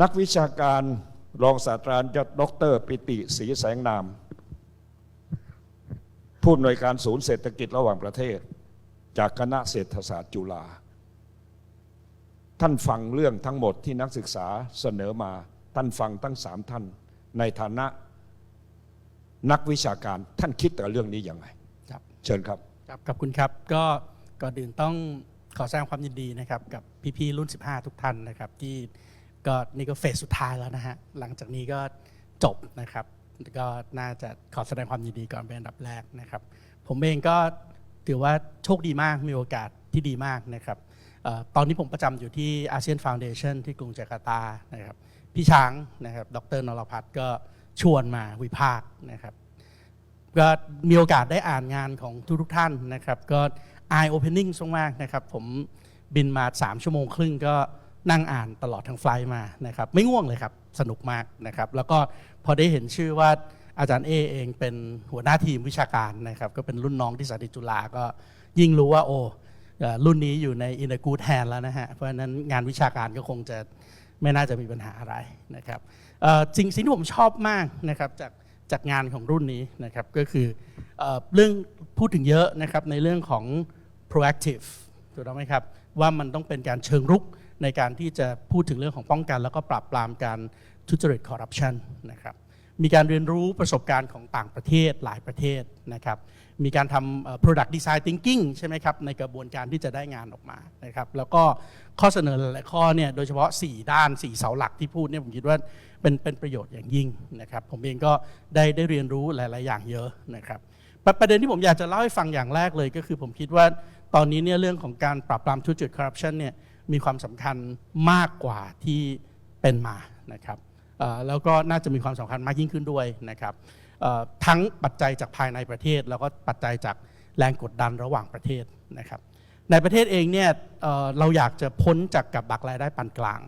นักวิชาการรองศาสตราจารย์ดรปิติศรีแสงนาม ผู้อำนวยการศูนย์เศรษฐกิจระหว่างประเทศ จากคณะเศรษฐศาสตร์จุฬาท่านฟังเรื่องทั้งหมดที่นักศึกษาเสนอมา ท่านฟังทั้งสามท่าน ในฐานะนักวิชาการท่านคิดแต่เรื่องนี้ยังไงครับ เชิญครับครับขอบคุณครับก็ก่อนอื่นต้องขอแสดงความยินดีนะครับกับพี่ๆรุ่น 15 ทุกท่านนะครับที่ ก็นี่ก็เฟสสุดท้ายแล้วนะฮะ หลังจากนี้ก็จบนะครับ ก็น่าจะขอแสดงความยินดีก่อนเป็นอันดับแรกนะครับ ผมเองก็ถือว่าโชคดีมากมีโอกาสที่ดีมากนะครับตอนนี้ผมประจำอยู่ที่อาเซียนฟ u วเดชันที่กรุงจาการ์ตานะครับ พี่ช้างนะครับ ดรนรพัฒน์ก็ชวนมาวิพากษ์นะครับก็มีโอกาสได้อ่านงานของทุกทุกท่านนะครับ ก็ eye opening มากนะครับ ผมบินมา 3 ชั่วโมงครึ่งก็ นั่งอ่านตลอดทั้งไฟล์มานะครับไม่ง่วงเลยครับสนุกมากนะครับ แล้วก็พอได้เห็นชื่อว่าอาจารย์เอเองเป็นหัวหน้าทีมวิชาการนะครับก็เป็นรุ่นน้องที่สาธิตจุฬาก็ยิ่งรู้ว่าโอ้รุ่นนี้อยู่ใน in a good hand แฮนแล้วนะฮะเพราะฉะนั้นงานวิชาการก็คงจะไม่น่าจะมีปัญหาอะไรนะครับเอ่อสิ่งสิ่งที่ผมชอบมากนะครับจากจากงานของรุ่นนี้นะครับก็คือเอเรื่องพูดถึงเยอะนะครับในเรื่องของ proactive ถูกต้องไหมครับว่ามันต้องเป็นการเชิงรุก ในการที่จะพูดถึงเรื่องของป้องกัน แล้วก็ปราบปรามการทุจริตคอร์รัปชันนะครับมีการเรียนรู้ประสบการณ์ของต่างประเทศหลายประเทศนะครับ มีการทำ product design thinking ใช่ไหมครับ ในกระบวนการที่จะได้งานออกมานะครับ แล้วก็ข้อเสนอหลายข้อเนี่ยโดยเฉพาะ 4 ด้าน 4 เสาหลักที่พูดเนี่ยผมคิดว่าเป็นเป็นประโยชน์อย่างยิ่งนะครับ ผมเองก็ได้ได้เรียนรู้หลาย ๆ อย่างเยอะนะครับ ประประเด็นที่ผมอยากจะเล่าให้ฟังอย่างแรกเลยก็คือผมคิดว่าตอนนี้เนี่ยเรื่องของการปราบปรามทุจริตคอร์รัปชันเนี่ย มีความสำคัญมากกว่าที่เป็นมานะครับแล้วก็น่าจะมีความสำคัญมากยิ่งขึ้นด้วยนะครับทั้งปัจจัยจากภายในประเทศ แล้วก็ปัจจัยจากแรงกดดันระหว่างประเทศนะครับในประเทศเองเนี่ยเเราอยากจะพ้นจากกับดักรายได้ปานกลาง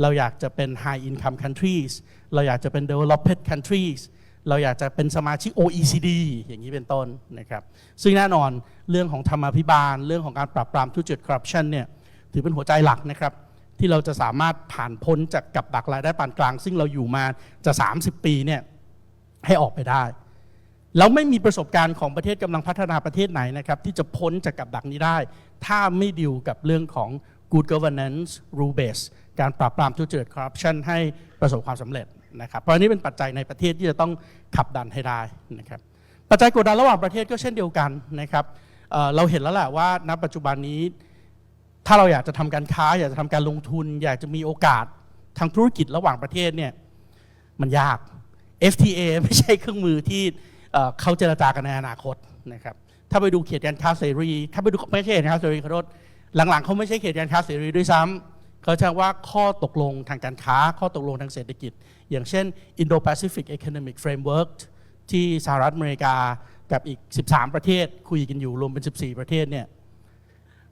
เราอยากจะเป็น high income countries เราอยากจะเป็น developed countries เราอยากจะเป็นสมาชิก OECD อย่างนี้เป็นต้นนะครับซึ่งแน่นอนเรื่องของธรรมาภิบาล เรื่องของการปราบปรามทุจริตคอร์รัปชันเนี่ย ถือเป็นหัวใจหลักนะครับ ที่เราจะสามารถผ่านพ้นจากกับดักรายได้ปานกลาง ซึ่งเราอยู่มาจะ 30 ปีเนี่ยให้ออกไปได้แล้วไม่มีประสบการณ์ของประเทศกำลังพัฒนาประเทศไหนนะครับ ที่จะพ้นจากกับดักนี้ได้ ถ้าไม่ดิวกับเรื่องของ good governance rule base การปราบปรามทุจริตคอร์รัปชันให้ประสบความสำเร็จนะครับ เพราะอันนี้เป็นปัจจัยในประเทศที่จะต้องขับดันให้ได้นะครับ ปัจจัยกดดันระหว่างประเทศก็เช่นเดียวกันนะครับเเราเห็นแล้วแหละว่าณปัจจุบันนี้ ถ้าเราอยากจะทำการค้า อยากจะทำการลงทุน อยากจะมีโอกาสทางธุรกิจระหว่างประเทศเนี่ยมันยาก FTA ไม่ใช่เครื่องมือที่เขาเจรจากันในอนาคตนะครับถ้าไปดูเขตการค้าเสรีถ้าไปดูไม่ใช่เขตการค้าเสรีขอโทษหลังๆเขาไม่ใช่เขตการค้าเสรีด้วยซ้ำเขาใช้ว่าข้อตกลงทางการค้า ข้อตกลงทางเศรษฐกิจ อย่างเช่น Indo-Pacific Economic Framework ที่สหรัฐอเมริกากับอีก 13 ประเทศคุยกันอยู่รวมเป็น 14 ประเทศเนี่ย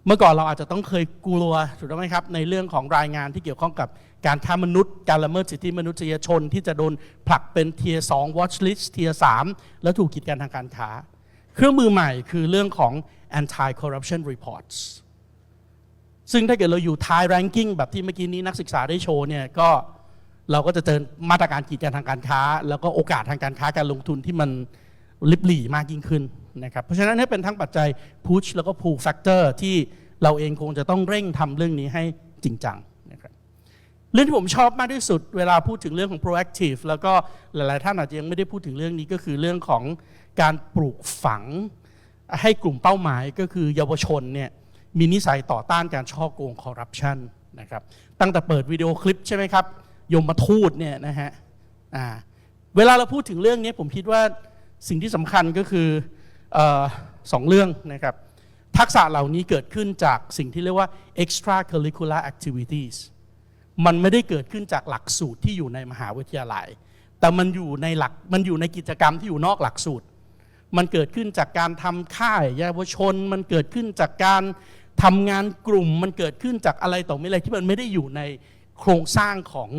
เมื่อก่อนเราอาจจะต้องเคยกลัวถูกต้องไหมครับ ในเรื่องของรายงานที่เกี่ยวข้องกับการค้ามนุษย์ การละเมิดสิทธิมนุษยชน ที่จะโดนผลักเป็นเทียสอง watch list เทียสามแล้วถูกกีดกันทางการค้า เครื่องมือใหม่คือเรื่องของ anti corruption reports ซึ่งถ้าเกิดเราอยู่ท้าย ranking แบบที่เมื่อกี้นี้นักศึกษาได้โชว์เนี่ยก็เราก็จะเจอมาตรการกีดกันทางการค้า แล้วก็โอกาสทางการค้าการลงทุนที่มัน ลิบหลี่มากยิ่งขึ้นนะครับเพราะฉะนั้นนี่เป็นทั้งปัจจัย push แล้วก็ pull factor ที่เราเองคงจะต้องเร่งทำเรื่องนี้ให้จริงจังนะครับเรื่องที่ผมชอบมากที่สุด เวลาพูดถึงเรื่องของ proactive แล้วก็หลาย ๆ ท่านอาจจะยังไม่ได้พูดถึงเรื่องนี้ก็คือเรื่องของการปลูกฝังให้กลุ่มเป้าหมายก็คือเยาวชนเนี่ยมีนิสัยต่อต้านการช่อโกงคอร์รัปชันนะครับตั้งแต่เปิดวิดีโอคลิปใช่ไหมครับยมมาทูตเนี่ยนะฮะอ่าเวลาเราพูดถึงเรื่องนี้ผมคิดว่า สิ่งที่สำคัญก็คืออสองเรื่องนะครับ ทักษะเหล่านี้เกิดขึ้นจากสิ่งที่เรียกว่า extra curricular activities มันไม่ได้เกิดขึ้นจากหลักสูตรที่อยู่ในมหาวิทยาลัย แต่มันอยู่ในหลักมันอยู่ในกิจกรรมที่อยู่นอกหลักสูตร มันเกิดขึ้นจากการทำค่ายเยาวชน มันเกิดขึ้นจากการทำงานกลุ่ม มันเกิดขึ้นจากอะไรต่อไม่อะไรที่มันไม่ได้อยู่ในโครงสร้างของ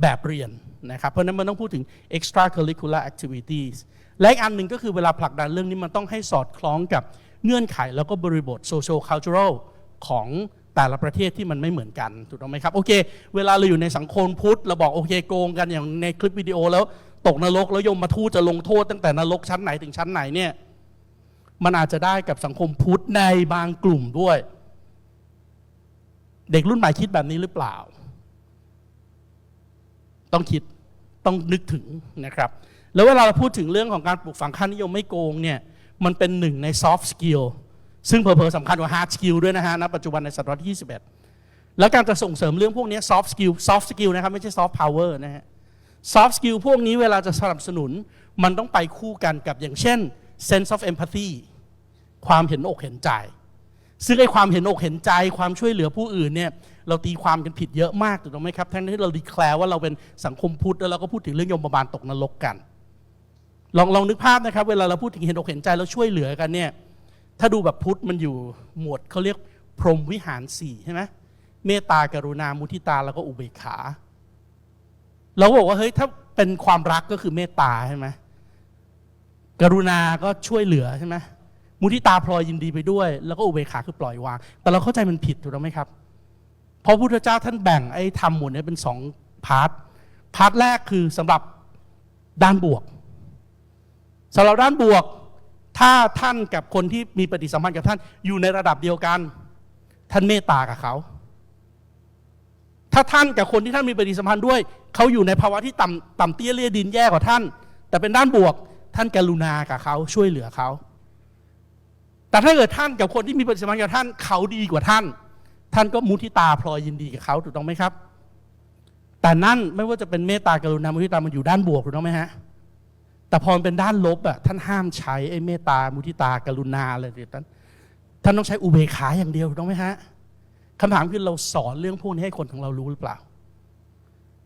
แบบเรียน นะครับ เพราะนั้นมันต้องพูดถึง extra curricular activities และอีกอันหนึ่งก็คือเวลาผลักดันเรื่องนี้มันต้องให้สอดคล้องกับเงื่อนไขแล้วก็บริบท social cultural ของแต่ละประเทศที่มันไม่เหมือนกันถูกต้องไหมครับโอเค เวลาเราอยู่ในสังคมพุทธเราบอกโอเคโกงกันอย่างในคลิปวิดีโอแล้วตกนรกแล้วยมมาทูตจะลงโทษตั้งแต่นรกชั้นไหนถึงชั้นไหนเนี่ยมันอาจจะได้กับสังคมพุทธในบางกลุ่มด้วย เด็กรุ่นใหม่คิดแบบนี้หรือเปล่า ต้องคิดต้องนึกถึงนะครับ แล้วเวลาเราพูดถึงเรื่องของการปลูกฝังค่านิยมไม่โกงเนี่ยมันเป็นหนึ่งใน soft skill ซึ่งเพอๆสำคัญกว่า hard skill ด้วยนะฮะณปัจจุบันในศตวรรษที่21 แล้วการจะส่งเสริมเรื่องพวกนี้ soft skill soft skill นะครับไม่ใช่ soft power นะฮะ soft skill พวกนี้เวลาจะสนับสนุน มันต้องไปคู่กันกับอย่างเช่น sense of empathy ความเห็นอกเห็นใจ ซึ่งไอ้ความเห็นอกเห็นใจความช่วยเหลือผู้อื่นเนี่ย เราตีความกันผิดเยอะมากถูกต้องไหมครับทั้งที่เราดีแคลร์ว่าเราเป็นสังคมพุทธแล้วเราก็พูดถึงเรื่องยมบาลตกนรกกัน ลองลองนึกภาพนะครับ เวลาเราพูดถึงเห็นอกเห็นใจแล้วช่วยเหลือกันเนี่ยถ้าดูแบบพุทธมันอยู่หมวดเขาเรียกพรหมวิหารสี่ใช่ไหมเมตตากรุณามุทิตาแล้วก็อุเบกขา เราบอกว่าเฮ้ยถ้าเป็นความรักก็คือเมตตาใช่ไหมกรุณาก็ช่วยเหลือใช่ไหมมุทิตาพลอยยินดีไปด้วย แล้วก็อุเบกขาคือปล่อยวาง แต่เราเข้าใจมันผิดถูกไหมครับ พราะพระพุทธเจ้าท่านแบ่งไอ้ธรรมหมวดนี้เป็นสองพาร์ทพาร์ทแรกคือสำหรับด้านบวกสำหรับด้านบวก ถ้าท่านกับคนที่มีปฏิสัมพันธ์กับท่านอยู่ในระดับเดียวกัน ท่านเมตตากับเขา ถ้าท่านกับคนที่ท่านมีปฏิสัมพันธ์ด้วย เขาอยู่ในภาวะที่ต่ำต่ำเตี้ยเลี่ยดินแย่กว่าท่าน แต่เป็นด้านบวก ท่านกรุณากับเขาช่วยเหลือเขา แต่ถ้าเกิดท่านกับคนที่มีปฏิสัมพันธ์กับท่าน เขาดีกว่าท่าน ท่านก็มุทิตาพลอยยินดีกับเขาถูกต้องไหมครับ แต่นั่นไม่ว่าจะเป็นเมตตากรุณามุทิตามันอยู่ด้านบวกถูกต้องไหมฮะแต่พอมันเป็นด้านลบอะท่านห้ามใช้ไอ้เมตตามุทิตากรุณาอะไรแบบนั้นท่านต้องใช้อุเบกขาอย่างเดียวถูกต้องไหมฮะคำถามคือเราสอนเรื่องพวกนี้ให้คนของเรารู้หรือเปล่า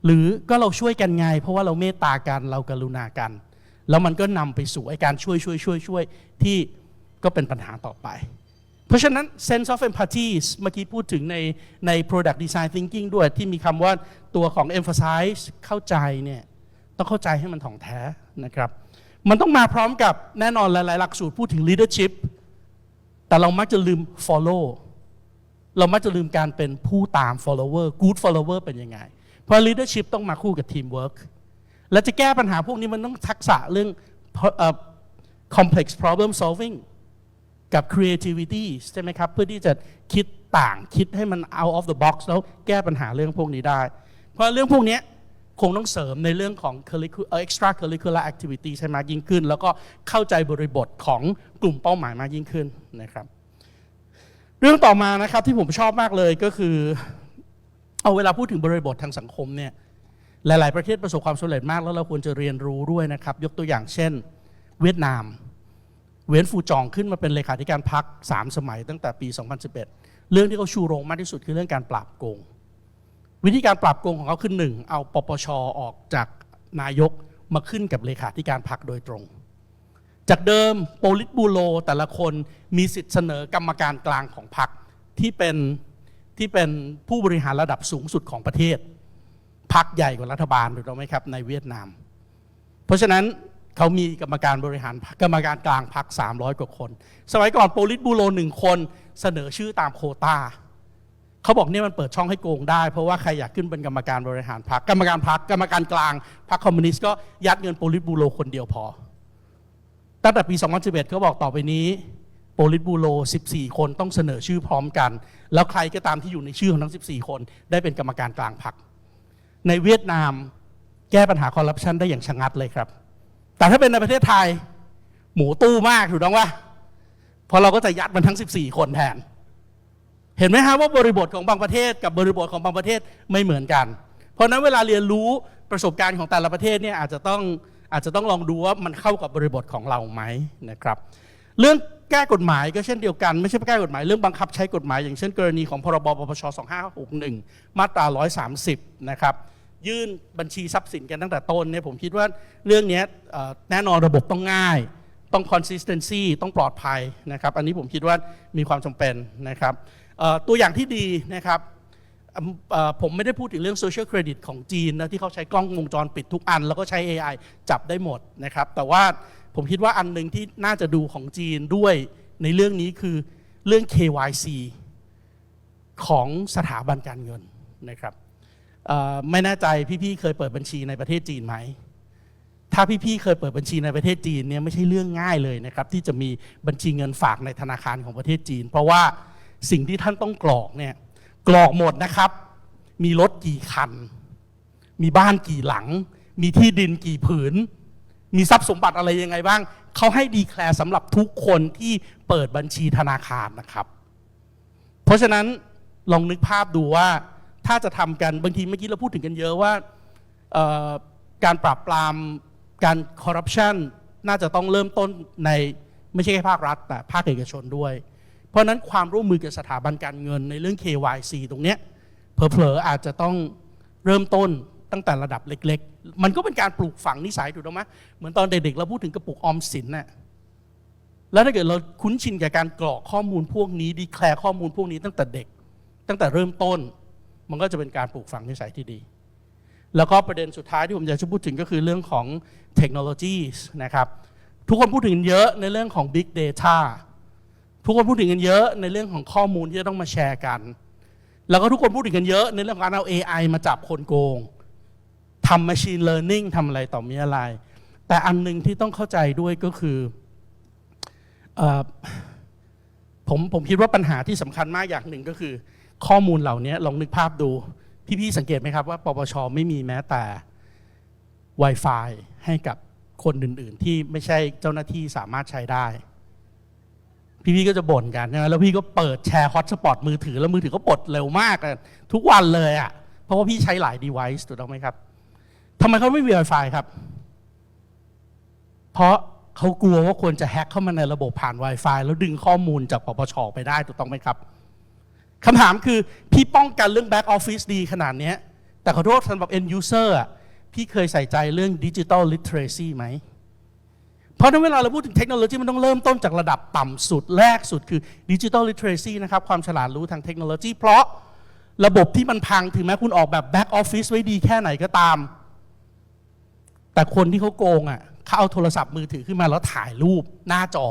หรือก็เราช่วยกันไง เพราะว่าเราเมตตากันเรากรุณากัน แล้วมันก็นำไปสู่ไอ้การช่วยช่วยช่วยช่วยที่ก็เป็นปัญหาต่อไป เพราะฉะนั้น sense of empathy เมื่อกี้พูดถึงในใน product design thinking ด้วยที่มีคำว่าตัวของ emphasize เข้าใจเนี่ยต้องเข้าใจให้มันถ่องแท้นะครับ มันต้องมาพร้อมกับแน่นอนหลายๆ หลักสูตรพูดถึง leadership แต่เรามักจะลืม follow เรามักจะลืมการเป็นผู้ตาม follower good follower เป็นยังไง เพราะ leadership ต้องมาคู่กับ teamwork และจะแก้ปัญหาพวกนี้มันต้องทักษะเรื่องเอ่อ complex problem solving กับ creativity ใช่ไหมครับ เพื่อที่จะคิดต่างคิดให้มัน out of the box แล้วแก้ปัญหาเรื่องพวกนี้ได้ เพราะเรื่องพวกนี้คงต้องเสริมในเรื่องของ curricu- เอ่อ extra curricular activity ใช่ไหมากยิ่งขึ้น แล้วก็เข้าใจบริบทของกลุ่มเป้าหมายมากยิ่งขึ้นนะครับ เรื่องต่อมานะครับที่ผมชอบมากเลยก็คือ เอาเวลาพูดถึงบริบททางสังคมเนี่ยหลาย ๆ ประเทศประสบความสำเร็จมากแล้วเราควรจะเรียนรู้ด้วยนะครับ ยกตัวอย่างเช่น เวียดนาม เวียนฟูจองขึ้นมาเป็นเลขาธิการพรรคสามสมัยตั้งแต่ปี 2011 เรื่องที่เขาชูโรงมากที่สุดคือเรื่องการปราบโกง วิธีการปราบโกงของเขาคือหนึ่งเอาปปชออกจากนายกมาขึ้นกับเลขาธิการพรรคโดยตรง จากเดิมโปลิตบูโรแต่ละคนมีสิทธิ์เสนอกรรมการกลางของพรรคที่เป็นที่เป็นผู้บริหารระดับสูงสุดของประเทศพรรคใหญ่กว่ารัฐบาลถูกต้องไหมครับในเวียดนาม เพราะฉะนั้น เขามีกรรมการบริหารกรรมการกลางพรรค300 กว่าคน สมัยก่อนโปลิตบูโรหนึ่งคนเสนอชื่อตามโคตาเขาบอกเนี่ยมันเปิดช่องให้โกงได้ เพราะว่าใครอยากขึ้นเป็นกรรมการบริหารพรรคกรรมการพรรคกรรมการกลางพรรคคอมมิวนิสต์ก็ยัดเงินโปลิตบูโรคนเดียวพอ ตั้งแต่ปี 2011เขาบอกต่อไปนี้โปลิตบูโร 14 คนต้องเสนอชื่อพร้อมกัน แล้วใครก็ตามที่อยู่ในชื่อของทั้ง 14 คน ได้เป็นกรรมการกลางพรรคในเวียดนามแก้ปัญหาคอร์รัปชันได้อย่างชะงัดเลยครับ แต่ถ้าเป็นในประเทศไทย หมูตู้มากถูกต้องว่าพอเราก็จะยัดมันทั้ง 14 คนแทน เห็นไหมฮะว่าบริบทของบางประเทศกับบริบทของบางประเทศไม่เหมือนกัน เพราะนั้นเวลาเรียนรู้ประสบการณ์ของแต่ละประเทศเนี่ยอาจจะต้องอาจจะต้องลองดูว่ามันเข้ากับบริบทของเราไหมนะครับ เรื่องแก้กฎหมายก็เช่นเดียวกัน ไม่ใช่แก้กฎหมายเรื่องบังคับใช้กฎหมาย อย่างเช่น กรณีของพรบปปช 2561 มาตรา 130 นะครับ ยื่นบัญชีทรัพย์สินกันตั้งแต่ต้นเนี่ยผมคิดว่าเรื่องนี้แน่นอนระบบต้องง่าย ต้อง consistency ต้องปลอดภัยนะครับอันนี้ผมคิดว่ามีความจำเป็นนะครับตัวอย่างที่ดีนะครับผมไม่ได้พูดถึงเรื่อง social credit ของจีนนะที่เขาใช้กล้องวงจรปิดทุกอัน แล้วก็ใช้ AI จับได้หมดนะครับแต่ว่าผมคิดว่าอันหนึ่งที่น่าจะดูของจีนด้วยในเรื่องนี้คือเรื่อง KYC ของสถาบันการเงินนะครับ ไม่แน่ใจพี่ๆเคยเปิดบัญชีในประเทศจีนไหม ถ้าพี่ๆเคยเปิดบัญชีในประเทศจีนเนี่ยไม่ใช่เรื่องง่ายเลยนะครับที่จะมีบัญชีเงินฝากในธนาคารของประเทศจีน เพราะว่าสิ่งที่ท่านต้องกรอกเนี่ยกรอกหมดนะครับ มีรถกี่คัน มีบ้านกี่หลัง มีที่ดินกี่ผืน มีทรัพย์สมบัติอะไรยังไงบ้าง เขาให้ดีแคลร์สำหรับทุกคนที่เปิดบัญชีธนาคารนะครับ เพราะฉะนั้นลองนึกภาพดูว่า ถ้าจะทำกันบางทีเมื่อกี้เราพูดถึงกันเยอะว่าการปราบปรามการคอร์รัปชันน่าจะต้องเริ่มต้นในไม่ใช่แค่ภาครัฐ แต่ภาคเอกชนด้วย เพราะนั้นความร่วมมือกับสถาบันการเงินในเรื่อง KYC ตรงเนี้ยเผลอๆอาจจะต้องเริ่มต้นตั้งแต่ระดับเล็ก ๆ มันก็เป็นการปลูกฝังนิสัยถูกต้องไหมเหมือนตอนเด็กๆเราพูดถึงกระปุกออมสินน่ะแล้วถ้าเกิดเราคุ้นชินกับการกรอกข้อมูลพวกนี้ดีแคลร์ข้อมูลพวกนี้ตั้งแต่เด็ก ตั้งแต่เริ่มต้น มันก็จะเป็นการปลูกฝังนิสัยที่ดี แล้วก็ประเด็นสุดท้ายที่ผมอยากจะพูดถึงก็คือเรื่องของเทคโนโลยีนะครับ ทุกคนพูดถึงกันเยอะในเรื่องของ Big Data ทุกคนพูดถึงกันเยอะในเรื่องของข้อมูลที่จะต้องมาแชร์กัน แล้วก็ทุกคนพูดถึงกันเยอะในเรื่องการเอา AI มาจับคนโกงทำ Machine Learning ทำอะไรต่อมีอะไร แต่อันหนึงที่ต้องเข้าใจด้วยก็คืออผมผมคิดว่าปัญหาที่สำคัญมากอย่างหนึ่งก็คือ ข้อมูลเหล่านี้ลองนึกภาพดู พี่ๆสังเกตไหมครับว่า ปปชไม่มีแม้แต่ Wi-Fi ให้กับคนอื่น ๆ ที่ไม่ใช่เจ้าหน้าที่สามารถใช้ได้ พี่ๆก็จะบ่นกันใช่ไหมแล้วพี่ก็เปิดแชร์ฮอตสปอตมือถือ แล้วมือถือก็ปลดเร็วมากทุกวันเลยอะ่ะเพราะว่าพี่ใช้หลาย device ถูกต้องไหมครับทำไมเขาไม่มี Wi-Fi ครับ เพราะเขากลัวว่าควรจะแฮ็กเข้ามาในระบบผ่าน Wi-Fi แล้วดึงข้อมูลจากปปชไปได้ถูกต้องไหมครับ คำถามคือพี่ป้องกันเรื่อง Back Office ดีขนาดนี้แต่ขอโทษสำหรับ End User อะพี่เคยใส่ใจเรื่อง Digital Literacy ไหม เพราะนั้นเวลาเราพูดถึงเทคโนโลยีมันต้องเริ่มต้นจากระดับต่ำสุดแรกสุดคือ Digital Literacy นะครับ ความฉลาดรู้ทางเทคโนโลยี เพราะระบบที่มันพังถึงแม้คุณออกแบบ Back Office ไว้ดีแค่ไหนก็ตาม แต่คนที่เขาโกงอะเขาเอาโทรศัพท์มือถือขึ้นมาแล้วถ่ายรูปหน้าจอ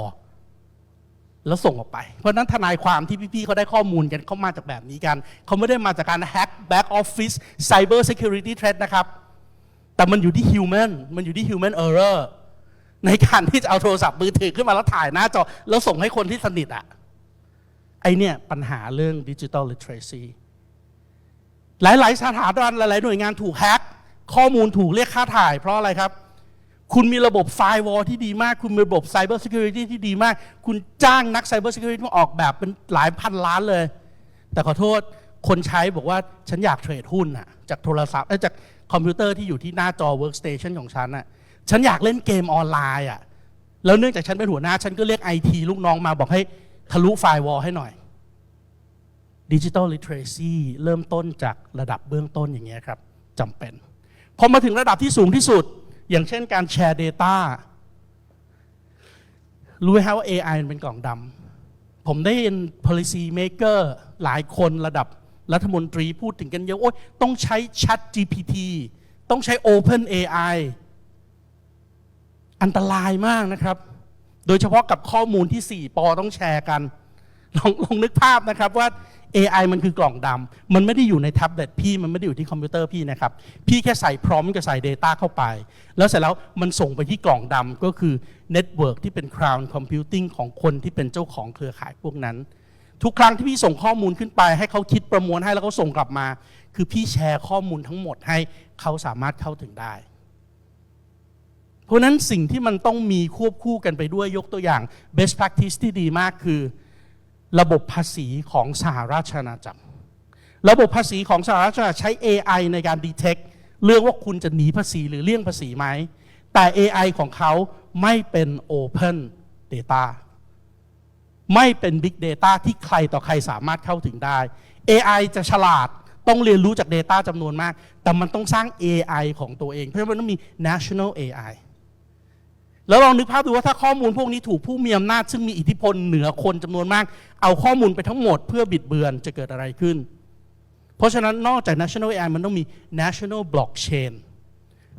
แล้วส่งออกไป เพราะนั้นทนายความที่พี่ ๆเขาได้ข้อมูลกันเขามาจากแบบนี้กัน เขาไม่ได้มาจากการแฮ็ก back office cyber security threat นะครับ แต่มันอยู่ที่ human มันอยู่ที่ human error ในการที่จะเอาโทรศัพท์มือถือขึ้นมาแล้วถ่ายหน้าจอ แล้วส่งให้คนที่สนิทอะไอเนี่ยปัญหาเรื่อง digital literacy หลาย ๆ สถาบันหลาย ๆ หน่วยงานถูกแฮ็กข้อมูลถูกเรียกค่าถ่าย เพราะอะไรครับ คุณมีระบบไฟวอลที่ดีมาก คุณมีระบบ Cyber Security ที่ดีมาก คุณจ้างนัก Cyber Security มาออกแบบเป็นหลายพันล้านเลย แต่ขอโทษคนใช้บอกว่าฉันอยากเทรดหุ้นอะจากโทรศัพท์เอ้ยจากคอมพิวเตอร์ที่อยู่ที่หน้าจอ Workstation ของฉันอะฉันอยากเล่นเกมออนไลน์อะแล้วเนื่องจากฉันเป็นหัวหน้า ฉันก็เรียกไอทีลูกน้องมาบอกให้ทะลุไฟวอลให้หน่อย Digital Literacy เริ่มต้นจากระดับเบื้องต้นอย่างเงี้ยครับจำเป็นพอมาถึงระดับที่สูงที่สุด อย่างเช่นการแชร์ Data รู้ไหมครับว่า AI มันเป็นกล่องดำผมได้ยิน policy maker หลายคนระดับรัฐมนตรีพูดถึงกันเยอะโอ้ยต้องใช้ Chat GPT ต้องใช้ Open AI อันตรายมากนะครับ โดยเฉพาะกับข้อมูลที่ 4 ปอต้องแชร์กัน ลองลองนึกภาพนะครับว่า AI มันคือกล่องดำมันไม่ได้อยู่ในแท็บเล็ตพี่มันไม่ได้อยู่ที่คอมพิวเตอร์พี่นะครับ พี่แค่ใส่พร้อมกับใส่ Data เข้าไป แล้วเสร็จแล้วมันส่งไปที่กล่องดำก็คือเน็ตเวิร์กที่เป็น Cloud Computing ของคนที่เป็นเจ้าของเครือข่ายพวกนั้น ทุกครั้งที่พี่ส่งข้อมูลขึ้นไป ให้เขาคิดประมวลให้แล้วเขาส่งกลับมา คือพี่แชร์ข้อมูลทั้งหมดให้เขาสามารถเข้าถึงได้เพราะฉะนั้นสิ่งที่มันต้องมีควบคู่กันไปด้วยยกตัวอย่าง best practice ที่ดีมากคือ ระบบภาษีของสหราชอาณาจักร ระบบภาษีของสหราชอาณาจักรใช้ AI ในการ detect เรื่องว่าคุณจะหนีภาษีหรือเลี่ยงภาษีไหม แต่ AI ของเขาไม่เป็น Open Data ไม่เป็น Big Data ที่ใครต่อใครสามารถเข้าถึงได้ AI จะฉลาดต้องเรียนรู้จาก Data จำนวนมาก แต่มันต้องสร้าง AI ของตัวเอง เพราะฉะนั้นมันต้องมี National AI แล้วลองนึกภาพดูว่าถ้าข้อมูลพวกนี้ถูกผู้มีอำนาจซึ่งมีอิทธิพลเหนือคนจำนวนมาก เอาข้อมูลไปทั้งหมดเพื่อบิดเบือนจะเกิดอะไรขึ้น เพราะฉะนั้นนอกจาก National AI มันต้องมี National Blockchain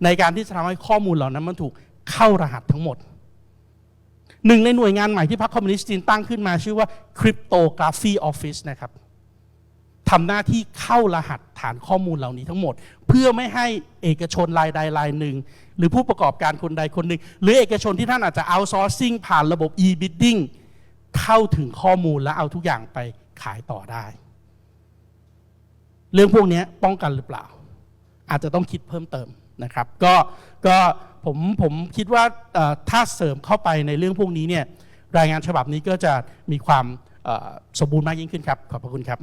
ในการที่จะทำให้ข้อมูลเหล่านั้นมันถูกเข้ารหัสทั้งหมด หนึ่งในหน่วยงานใหม่ที่พรรคคอมมิวนิสต์จีนตั้งขึ้นมาชื่อว่า Cryptography Office นะครับ ทำหน้าที่เข้ารหัสฐานข้อมูลเหล่านี้ทั้งหมด เพื่อไม่ให้เอกชนรายใดรายหนึ่ง หรือผู้ประกอบการคนใดคนหนึ่ง หรือเอกชนที่ท่านอาจจะ outsourcing ผ่านระบบ e-bidding เข้าถึงข้อมูลและเอาทุกอย่างไปขายต่อได้ เรื่องพวกนี้ป้องกันหรือเปล่า อาจจะต้องคิดเพิ่มเติมนะครับ ก็ก็ผมผมคิดว่าถ้าเสริมเข้าไปในเรื่องพวกนี้เนี่ยรายงานฉบับนี้ก็จะมีความสมบูรณ์มากยิ่งขึ้นครับ ขอบพระคุณครับ